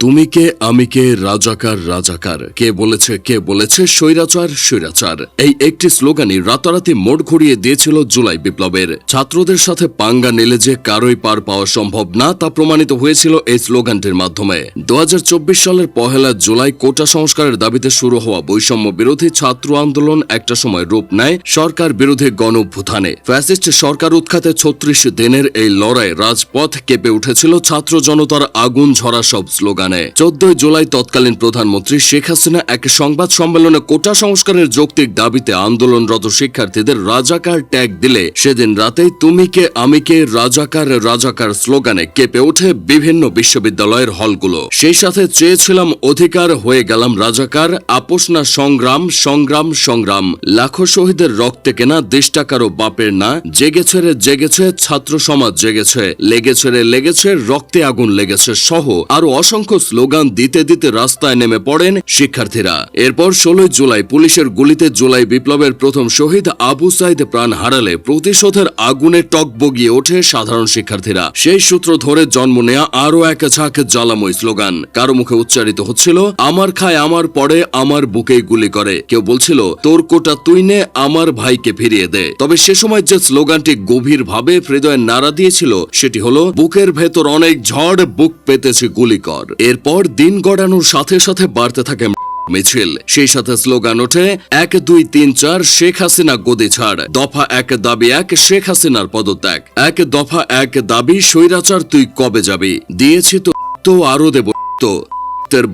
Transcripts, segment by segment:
তুমি কে আমি কে রাজাকার রাজাকার। কে বলেছে কে বলেছে? স্বৈরাচার স্বৈরাচার। এই একটি স্লোগানই রাতারাতি মোড় ঘুরিয়ে দিয়েছিল জুলাই বিপ্লবের। ছাত্রদের সাথে পাঙ্গা নিলে যে কারোই পার পাওয়া সম্ভব না, তা প্রমাণিত হয়েছিল এই স্লোগানটির মাধ্যমে। দু হাজার চব্বিশ সালের পহেলা জুলাই কোটা সংস্কারের দাবিতে শুরু হওয়া বৈষম্য বিরোধী ছাত্র আন্দোলন একটা সময় রূপ নেয় সরকার বিরোধী গণ অভ্যুত্থানে ফ্যাসিস্ট সরকার উৎখাতে ছত্রিশ দিনের এই লড়াই রাজপথ কেঁপে উঠেছিল ছাত্র জনতার আগুন ঝরা সব স্লোগানে। চোদ্দই জুলাই তৎকালীন প্রধানমন্ত্রী শেখ হাসিনা এক সংবাদ সম্মেলনে কোটা সংস্কারের যৌক্তিক দাবিতে আন্দোলনরত শিক্ষার্থীদের রাজাকার ট্যাগ দিলে। সেদিন রাতেই তুমি কে, আমি কে, রাজাকার রাজাকার স্লোগানে কেঁপে ওঠে বিভিন্ন বিশ্ববিদ্যালয়ের হলগুলো। সেই সাথে চেয়েছিলাম অধিকার, হয়ে গেলাম রাজাকার, আপোষ না সংগ্রাম সংগ্রাম সংগ্রাম। লাখো শহীদের রক্তে কেনা দেশটা কারও বাপের না। জেগেছে রে, জেগেছে, ছাত্র সমাজ জেগেছে। লেগেছে রে, লেগেছে, রক্তে আগুন লেগেছে সহ আরও অসংখ্য স্লোগান দিতে দিতে রাস্তায় নেমে পড়েন শিক্ষার্থীরা। এরপর ষোলোই জুলাই পুলিশের গুলিতে জুলাই বিপ্লবের প্রথম শহীদ আবু সাইদ প্রাণ হারালে প্রতিশোধের আগুনে টক বগিয়ে ওঠে সাধারণ শিক্ষার্থীরা। সেই সূত্র ধরে জন্ম নেয়া আরও এক ঝাঁক জ্বালাময় স্লোগান। কারও মুখে উচ্চারিত হচ্ছিল, আমার খায়, আমার পরে আমার বুকেই গুলি করে। কেউ বলছিল, তোর কোটা তুই নে, আমার ভাইকে ফিরিয়ে দে। তবে সে সময় যে স্লোগানটি গভীর ভাবে হৃদয়ে নাড়া দিয়েছিল, সেটি হলো, বুকের ভেতর অনেক ঝড়, বুক পেতেছে গুলি কর। এরপর দিন গড়ানোর সাথে সাথে বাড়তে থাকে মিছিল। সেই সাথে স্লোগান ওঠে, এক, দুই, তিন, চার, শেখ হাসিনা গদি ছাড়। দফা এক, দাবি এক, শেখ হাসিনার পদত্যাগ। এক, দফা এক, দাবি, স্বৈরাচার, তুই কবে যাবি? দিয়েছি তো তো আরও দেব। তো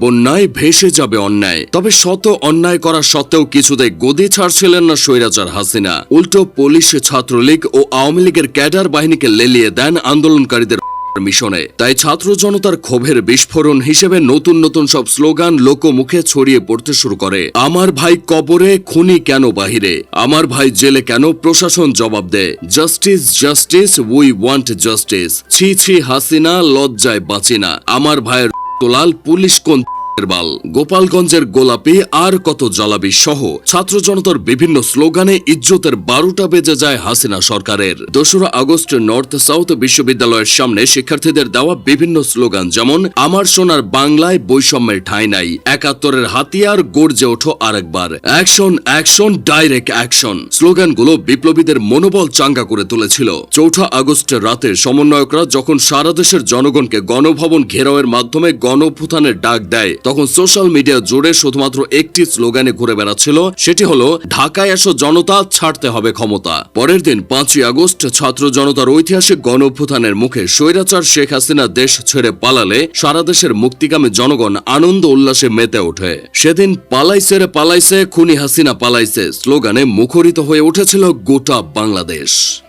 বন্যায় ভেসে যাবে অন্যায়। তবে শত অন্যায় করা সত্ত্বেও কিছুতেই গদি ছাড়ছিলেন না স্বৈরাচার হাসিনা। উল্টো পুলিশ, ছাত্রলীগ ও আওয়ামী লীগের ক্যাডার বাহিনীকে লেলিয়ে দেন আন্দোলনকারীদের মিশনে। তাই ছাত্র জনতার ক্ষোভের বিস্ফোরণ হিসেবে নতুন নতুন সব স্লোগান লোকমুখে ছড়িয়ে পড়তে শুরু করে। আমার ভাই কবরে, খুনি কেন বাহিরে? আমার ভাই জেলে কেন? প্রশাসন জবাব দেয়, justice justice we want justice ছি ছি, হাসিনা, লজ্জায় বাঁচিনা আমার ভাইয়ের তোলাল পুলিশ কোন বাল। গোপালগঞ্জের গোলাপি আর কত জ্বালাবি সহ ছাত্র জনতার বিভিন্ন স্লোগানে ইজ্জতের বারোটা বেজে যায় হাসিনা সরকারের। দোসরা আগস্ট নর্থ সাউথ বিশ্ববিদ্যালয়ের সামনে শিক্ষার্থীদের দেওয়া বিভিন্ন স্লোগান যেমন, আমার সোনার বাংলায় বৈষম্যের ঠাঁই নাই, একাত্তরের হাতিয়ার গর্জে ওঠো আরেকবার, অ্যাকশন অ্যাকশন, ডাইরেক্ট অ্যাকশন। স্লোগানগুলো বিপ্লবীদের মনোবল চাঙ্গা করে তুলেছিল। চৌঠা আগস্টের রাতে সমন্বয়করা যখন সারা দেশের জনগণকে গণভবন ঘেরাওয়ের মাধ্যমে গণভূতানের ডাক দেয় তখন সোশ্যাল মিডিয়া জুড়ে শুধুমাত্র একটি স্লোগানে ঘুরে বেড়াচ্ছিল, সেটি হলো, ঢাকায় এসো, জনতা, ছাড়তে হবে ক্ষমতা। পরের দিন পাঁচই আগস্ট, ছাত্র জনতার ঐতিহাসিক গণ অভ্যুত্থানের মুখে স্বৈরাচার শেখ হাসিনা দেশ ছেড়ে পালালে সারা দেশের মুক্তিকামী জনগণ আনন্দ উল্লাসে মেতে ওঠে। সেদিন, পালাইছে রে, পালাইছে, খুনি হাসিনা পালাইছে। স্লোগানে মুখরিত হয়ে উঠেছিল গোটা বাংলাদেশ।